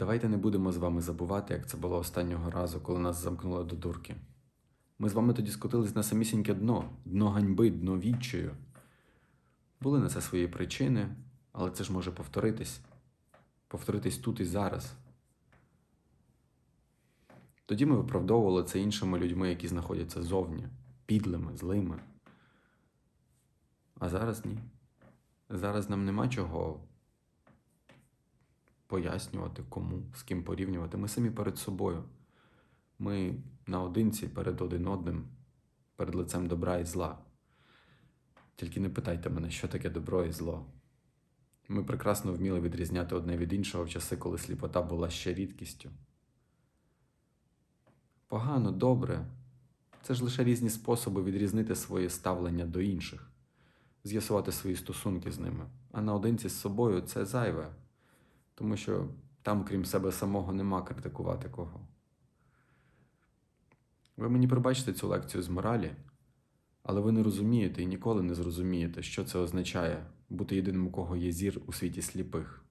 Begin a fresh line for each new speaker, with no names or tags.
Давайте не будемо з вами забувати, як це було останнього разу, коли нас замкнули до дурки. Ми з вами тоді скотились на самісіньке дно, дно ганьби, дно відчаю. Були на це свої причини, але це ж може повторитись. Повторитись тут і зараз. Тоді ми виправдовували це іншими людьми, які знаходяться зовні, підлими, злими. А зараз ні. Зараз нам нема чого пояснювати, кому, з ким порівнювати. Ми самі перед собою. Ми наодинці перед один одним, перед лицем добра і зла. Тільки не питайте мене, що таке добро і зло. Ми прекрасно вміли відрізняти одне від іншого в часи, коли сліпота була ще рідкістю. Погано, добре. Це ж лише різні способи відрізнити своє ставлення до інших, з'ясувати свої стосунки з ними. А наодинці з собою це зайве, тому що там, крім себе самого, нема критикувати кого. Ви мені пробачите цю лекцію з моралі, але ви не розумієте і ніколи не зрозумієте, що це означає бути єдиним, у кого є зір у світі сліпих.